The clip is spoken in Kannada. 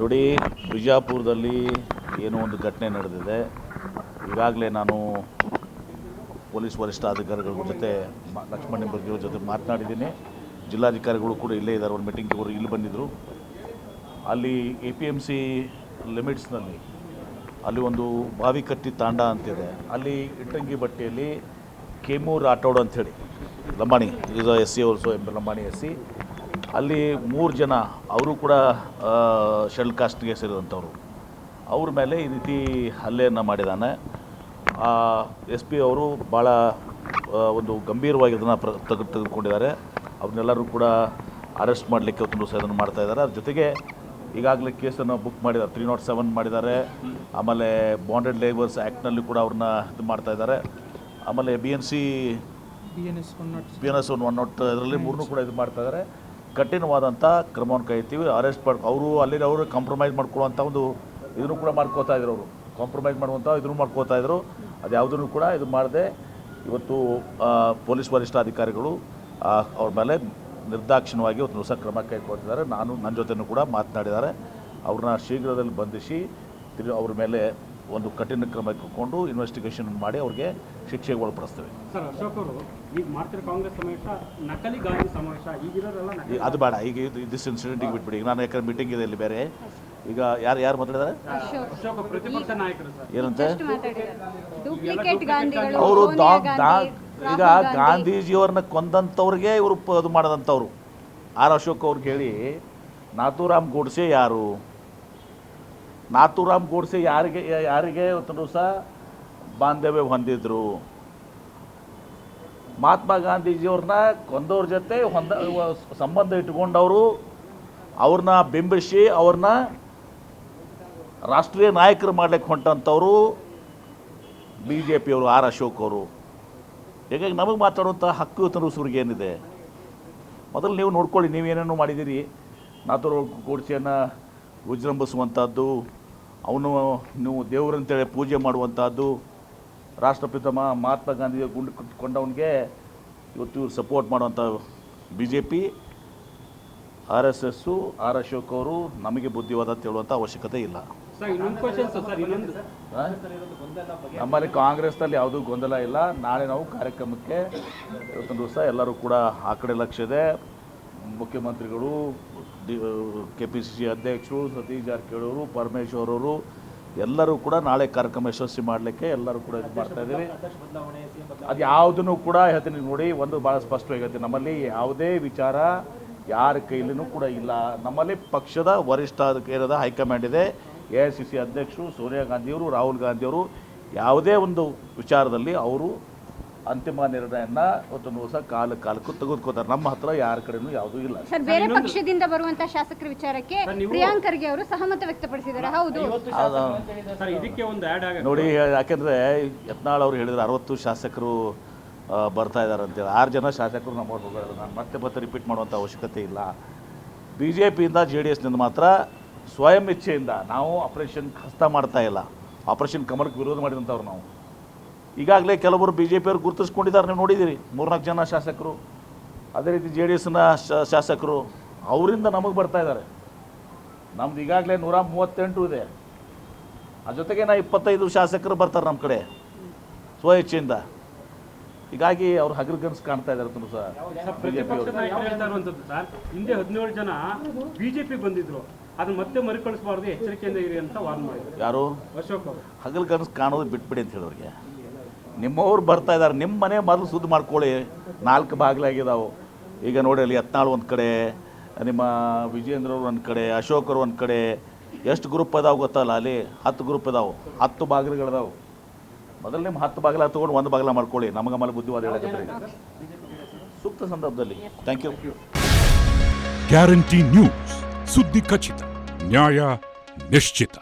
ನೋಡಿ, ಬಿಜಾಪುರದಲ್ಲಿ ಏನೋ ಒಂದು ಘಟನೆ ನಡೆದಿದೆ. ಈಗಾಗಲೇ ನಾನು ಪೊಲೀಸ್ ವರಿಷ್ಠಾಧಿಕಾರಿಗಳ ಜೊತೆ ಲಕ್ಷ್ಮಣ್ ನಿಂಬರ್ಗಿ ಜೊತೆ ಮಾತನಾಡಿದ್ದೀನಿ. ಜಿಲ್ಲಾಧಿಕಾರಿಗಳು ಕೂಡ ಇಲ್ಲೇ ಇದ್ದಾರೆ, ಒಂದು ಮೀಟಿಂಗ್ ಅವರು ಇಲ್ಲಿ ಬಂದಿದ್ದರು ಅಲ್ಲಿ ಎ ಪಿ ಎಂ ಸಿ ಲಿಮಿಟ್ಸ್ನಲ್ಲಿ ಅಲ್ಲಿ ಒಂದು ಬಾವಿಕಟ್ಟಿ ತಾಂಡ ಅಂತಿದೆ. ಅಲ್ಲಿ ಇಟ್ಟಂಗಿ ಬಟ್ಟೆಯಲ್ಲಿ ಕೇಮು ರಾಠೋಡ್ ಅಂಥೇಳಿ, ಲಂಬಾಣಿ, ಇದು S C also M, Lambani S C. ಅಲ್ಲಿ ಮೂರು ಜನ ಅವರು ಕೂಡ ಶೆಲ್ ಕಾಸ್ಟ್ಗೆ ಸೇರಿದಂಥವ್ರು. ಅವ್ರ ಮೇಲೆ ಈ ರೀತಿ ಹಲ್ಲೆಯನ್ನು ಮಾಡಿದ್ದಾನೆ ಎಸ್ ಪಿ ಅವರು ಭಾಳ ಒಂದು ಗಂಭೀರವಾಗಿ ಅದನ್ನು ಪ್ರ ತೆಗೆ ತೆಗೆದುಕೊಂಡಿದ್ದಾರೆ. ಅವ್ರನ್ನೆಲ್ಲರೂ ಕೂಡ ಅರೆಸ್ಟ್ ಮಾಡಲಿಕ್ಕೆ ಒಂದು ಇದನ್ನು ಮಾಡ್ತಾ ಇದ್ದಾರೆ. ಅದ್ರ ಜೊತೆಗೆ ಈಗಾಗಲೇ ಕೇಸನ್ನು ಬುಕ್ ಮಾಡಿದ್ದಾರೆ ತ್ರೀ ನಾಟ್ ಸೆವೆನ್ ಮಾಡಿದ್ದಾರೆ. ಆಮೇಲೆ ಬಾಂಡೆಡ್ ಲೇಬರ್ಸ್ ಆ್ಯಕ್ಟ್ನಲ್ಲಿ ಕೂಡ ಅವ್ರನ್ನ ಇದು ಮಾಡ್ತಾ ಇದ್ದಾರೆ. ಆಮೇಲೆ B N C B N S one not B N S one one not ಇದರಲ್ಲಿ ಮೂರನ್ನೂ ಕೂಡ ಇದು ಮಾಡ್ತಾ ಇದ್ದಾರೆ. ಕಠಿಣವಾದಂಥ ಕ್ರಮವನ್ನು ಕೈತೀವಿ ಅರೆಸ್ಟ್ ಮಾಡಿ ಅವರು ಅಲ್ಲಿರೋರು ಕಾಂಪ್ರಮೈಸ್ ಮಾಡ್ಕೊಳ್ಳುವಂಥ ಒಂದು ಇದನ್ನು ಕೂಡ ಮಾಡ್ಕೋತಾ ಇದ್ರು ಅವರು. ಕಾಂಪ್ರಮೈಸ್ ಮಾಡುವಂಥ ಇದನ್ನು ಮಾಡ್ಕೋತಾ ಇದ್ರು. ಅದು ಯಾವುದನ್ನು ಕೂಡ ಇದು ಮಾಡದೆ ಇವತ್ತು ಪೊಲೀಸ್ ವರಿಷ್ಠಾಧಿಕಾರಿಗಳು ಅಧಿಕಾರಿಗಳು ಅವ್ರ ಮೇಲೆ ನಿರ್ದಾಕ್ಷಿಣ್ಯವಾಗಿ ಒಂದು ಹೊಸ ಕ್ರಮ ಕೈಗೊಳ್ತಿದ್ದಾರೆ. ನಾನು ನನ್ನ ಜೊತೆನೂ ಕೂಡ ಮಾತನಾಡಿದ್ದಾರೆ. ಅವ್ರನ್ನ ಶೀಘ್ರದಲ್ಲಿ ಬಂಧಿಸಿ ತಿರು ಅವ್ರ ಮೇಲೆ ಒಂದು ಕಠಿಣ ಕ್ರಮ ಕೊಂಡು ಇನ್ವೆಸ್ಟಿಗೇಷನ್ ಮಾಡಿ ಅವ್ರಿಗೆ ಶಿಕ್ಷೆಗೆ ಒಳಪಡಿಸ್ತೇವೆ. ಸರ್ ಅಶೋಕ್ ಅವರು ಈಗ ಮಾಡ್ತಿರೋ ಕಾಂಗ್ರೆಸ್ ಸಮಾವೇಶ ನಕಲಿ ಗಾಂಧಿ ಸಮಾವೇಶ ಈಗಿರೋರೆಲ್ಲ ನಕಲಿ ಅದು ಬೇಡ ಈಗ ಇದು ಇನ್ಸಿಡೆಂಟ್ ಇನ್ಸಿಡೆಂಟಿಗೆ ಬಿಟ್ಬಿಡಿ. ಈಗ ನಾನು ಯಾಕಂದ್ರೆ ಮೀಟಿಂಗ್ ಇದೆ ಇಲ್ಲಿ ಬೇರೆ. ಈಗ ಯಾರು ಯಾರು ಮಾತಾಡಿದ್ದಾರೆ ಅಶೋಕ್. ಪ್ರತಿಪಕ್ಷ ನಾಯಕರು ಸರ್. ಏನಂತೆ? ಡೂಪ್ಲಿಕೇಟ್ ಗಾಂಧಿಗಳು ಅವರು ಸೋನಿಯಾ ಗಾಂಧಿ, ಈಗ ರಾಹುಲ್ ಗಾಂಧಿ. ಗಾಂಧೀಜಿಯವ್ರನ್ನ ಕೊಂದಂಥವ್ರಿಗೆ ಇವರು ಪ- ಇದು ಮಾಡಿದಂಥವ್ರು. ಆರ್ ಅಶೋಕ್ ಅವ್ರಿಗೆ ಹೇಳಿ ನಾಥೂರಾಮ್ ಗೋಡ್ಸೆ ಯಾರು? ನಾಥೂರಾಮ್ ಗೋಡ್ಸೆ ಯಾರಿಗೆ ಯಾರಿಗೆ ಇವತ್ತು ಸಹ ಬಾಂಧವ್ಯ ಹೊಂದಿದ್ರು? ಮಹಾತ್ಮ ಗಾಂಧೀಜಿಯವ್ರನ್ನ ಕೊಂದವ್ರ ಜೊತೆ ಹೊಂದ, ಸಂಬಂಧ ಇಟ್ಕೊಂಡವರು ಅವ್ರನ್ನ ಬಿಂಬಿಸಿ ಅವ್ರನ್ನ ರಾಷ್ಟ್ರೀಯ ನಾಯಕರು ಮಾಡ್ಲಿಕ್ಕೆ ಹೊಂಟಂಥವ್ರು ಬಿ ಜೆ ಪಿಯವರು ಆರ್ ಅಶೋಕ್ ಅವರು. ಹೀಗಾಗಿ ನಮಗೆ ಮಾತಾಡುವಂಥ ಹಕ್ಕು ತರುಸುರಿಗೆ ಏನಿದೆ? ಮೊದಲು ನೀವು ನೋಡ್ಕೊಳ್ಳಿ, ನೀವೇನೇನು ಮಾಡಿದ್ದೀರಿ. ನಾಥೂರ ಗೋಡ್ಸೆಯನ್ನು ವಿಜೃಂಭಿಸುವಂಥದ್ದು ಅವನು ನೀವು ದೇವರಂತೇಳಿ ಪೂಜೆ ಮಾಡುವಂಥದ್ದು ರಾಷ್ಟ್ರಪಿತ ಮಹಾತ್ಮ ಗಾಂಧಿ ಗುಂಡು ಕೊಂಡವನಿಗೆ ಇವತ್ತು ಇವ್ರು ಸಪೋರ್ಟ್ ಮಾಡುವಂಥ B J P R S S R Ashok ಅವರು ನಮಗೆ ಬುದ್ಧಿವಾದ ಹೇಳುವಂಥ ಅವಶ್ಯಕತೆ ಇಲ್ಲ? ನಮ್ಮಲ್ಲಿ ಕಾಂಗ್ರೆಸ್ನಲ್ಲಿ ಯಾವುದೂ ಗೊಂದಲ ಇಲ್ಲ. ನಾಳೆ ನಾವು ಕಾರ್ಯಕ್ರಮಕ್ಕೆ ಇವತ್ತೊಂದು ದಿವಸ ಎಲ್ಲರೂ ಕೂಡ ಆ ಕಡೆ ಲಕ್ಷ್ಯ ಇದೆ. ಮುಖ್ಯಮಂತ್ರಿಗಳು ಕೆ ಪಿ ಸಿ ಸಿ ಅಧ್ಯಕ್ಷರು, ಸತೀಶ್ ಜಾರಕಿಹೊಳಿ ಅವರು ಪರಮೇಶ್ವರ್ ಅವರು ಎಲ್ಲರೂ ಕೂಡ ನಾಳೆ ಕಾರ್ಯಕ್ರಮ ಯಶಸ್ವಿ ಮಾಡಲಿಕ್ಕೆ ಎಲ್ಲರೂ ಕೂಡ ಇದು ಮಾಡ್ತಾ ಇದ್ದೀವಿ ಅದು ಯಾವುದನ್ನು ಕೂಡ ಹೇಳ್ತೀನಿ ನೋಡಿ, ಒಂದು ಭಾಳ ಸ್ಪಷ್ಟವಾಗಿ ನಮ್ಮಲ್ಲಿ ಯಾವುದೇ ವಿಚಾರ ಯಾರ ಕೈಲಿನೂ ಕೂಡ ಇಲ್ಲ. ನಮ್ಮಲ್ಲಿ ಪಕ್ಷದ ವರಿಷ್ಠ ಇರೋದ ಹೈಕಮಾಂಡ್ ಇದೆ. ಎ ಐ ಸಿ ಸಿ ಅಧ್ಯಕ್ಷರು, ಸೋನಿಯಾ ಗಾಂಧಿಯವರು, ರಾಹುಲ್ ಗಾಂಧಿಯವರು ಯಾವುದೇ ಒಂದು ವಿಚಾರದಲ್ಲಿ ಅವರು ಅಂತಿಮ ನಿರ್ಣಯನ ಒಂದು ಹೊಸ ಕಾಲ ಕಾಲಕ್ಕೂ ತೆಗೆದುಕೋತಾರೆ ನಮ್ಮ ಹತ್ರ ಯಾರ ಕಡೆನೂ ಯಾವುದೂ ಇಲ್ಲ. ಸರ್ ಬೇರೆ ಪಕ್ಷದಿಂದ ಬರುವಂತ ಶಾಸಕರ ವಿಚಾರಕ್ಕೆ ಪ್ರಿಯಾಂಕ್ ಖರ್ಗೆ ಅವರು ಸಹಮತ ವ್ಯಕ್ತಪಡಿಸಿದ್ದಾರೆ. ಹೌದು. ಇದಕ್ಕೆ ಒಂದು ಆ್ಯಡ್ ಆಗ ನೋಡಿ ಯಾಕೆಂದ್ರೆ ಯತ್ನಾಳ್ ಅವರು ಹೇಳಿದ್ರು ಅರವತ್ತು ಶಾಸಕರು ಬರ್ತಾ ಇದ್ದಾರೆ ಅಂತೇಳಿ ಆರು ಜನ ಶಾಸಕರು ನಮ್ಮ ಹೋಗೋದು ನಾನು ಮತ್ತೆ ಮತ್ತೆ ರಿಪೀಟ್ ಮಾಡುವಂಥ ಅವಶ್ಯಕತೆ ಇಲ್ಲ. ಬಿ ಜೆ ಪಿಯಿಂದ ಜೆ ಡಿ ಎಸ್ನಿಂದ ಮಾತ್ರ ಸ್ವಯಂ ಇಚ್ಛೆಯಿಂದ ನಾವು ಆಪರೇಷನ್ ಹಸ್ತ ಮಾಡ್ತಾ ಇಲ್ಲ. ಆಪರೇಷನ್ ಕಮಲಕ್ಕೆ ವಿರೋಧ ಮಾಡಿದಂಥವ್ರು ನಾವು. ಈಗಾಗಲೇ ಕೆಲವರು ಬಿ ಜೆ ಪಿಯವರು ಗುರುತಿಸ್ಕೊಂಡಿದ್ದಾರೆ ನೀವು ನೋಡಿದ್ದೀರಿ. ಮೂರ್ನಾಲ್ಕು ಜನ ಶಾಸಕರು ಅದೇ ರೀತಿ ಜೆ ಡಿ ಎಸ್ನ ಶಾಸಕರು ಅವರಿಂದ ನಮಗೆ ಬರ್ತಾ ಇದ್ದಾರೆ. ನಮ್ದು ಈಗಾಗಲೇ ನೂರ ಮೂವತ್ತೆಂಟು ಇದೆ. ಆ ಜೊತೆಗೆ ನಾ ಇಪ್ಪತ್ತೈದು ಶಾಸಕರು ಬರ್ತಾರೆ ನಮ್ಮ ಕಡೆ ಸ್ವ ಇಚ್ಛೆಯಿಂದ. ಹೀಗಾಗಿ ಅವ್ರು ಹಗರ್ಗನ್ಸ್ ಕಾಣ್ತಾ ಇದ್ದಾರೆ ತುಂಬ ಸಹ ಸರ್ ಹಿಂದೆ ಹದಿನೇಳು ಜನ ಬಿಜೆಪಿ ಬಂದಿದ್ರು. ಅದನ್ನ ಮತ್ತೆ ಮರುಕಳಿಸಬಾರ್ದು ಎಚ್ಚರಿಕೆಯಿಂದ ಇರಿ ಅಂತ ವಾರ್ನ್ ಮಾಡಿದ್ರು. ಯಾರು? ಅಶೋಕ್ ಅವರು. ಹಗಲ್ಗನ್ಸ್ ಕಾಣೋದು ಬಿಟ್ಬಿಡಿ ಅಂತ ಹೇಳೋರಿಗೆ. ನಿಮ್ಮವ್ರು ಬರ್ತಾ ಇದ್ದಾರೆ. ನಿಮ್ಮ ಮನೆ ಮೊದಲು ಸುದ್ದಿ ಮಾಡ್ಕೊಳ್ಳಿ. ನಾಲ್ಕು ಬಾಗಿಲಾಗಿದ್ದಾವೆ ಈಗ ನೋಡಿ ಅಲ್ಲಿ ಯತ್ನಾಳ್ ಒಂದು ಕಡೆ, ನಿಮ್ಮ ವಿಜೇಂದ್ರ ಅವ್ರು ಒಂದು ಕಡೆ ಅಶೋಕರು ಒಂದು ಕಡೆ. ಎಷ್ಟು ಗ್ರೂಪ್ ಅದಾವೆ ಗೊತ್ತಲ್ಲ ಅಲ್ಲಿ? ಹತ್ತು ಗ್ರೂಪ್ ಇದಾವೆ ಹತ್ತು ಬಾಗಿಲುಗಳಿದಾವೆ. ಮೊದಲು ನಿಮ್ಮ ಹತ್ತು ಬಾಗಿಲ ತೊಗೊಂಡು ಒಂದು ಬಾಗಿಲ ಮಾಡ್ಕೊಳ್ಳಿ. ನಮಗೆ ಆಮೇಲೆ ಬುದ್ಧಿವಾದ ಹೇಳಕತ್ರಿ ಸೂಕ್ತ ಸಂದರ್ಭದಲ್ಲಿ. ಥ್ಯಾಂಕ್ ಯು ಗ್ಯಾರಂಟಿ ನ್ಯೂಸ್ ಸುದ್ದಿ ಖಚಿತ, ನ್ಯಾಯ ನಿಶ್ಚಿತ.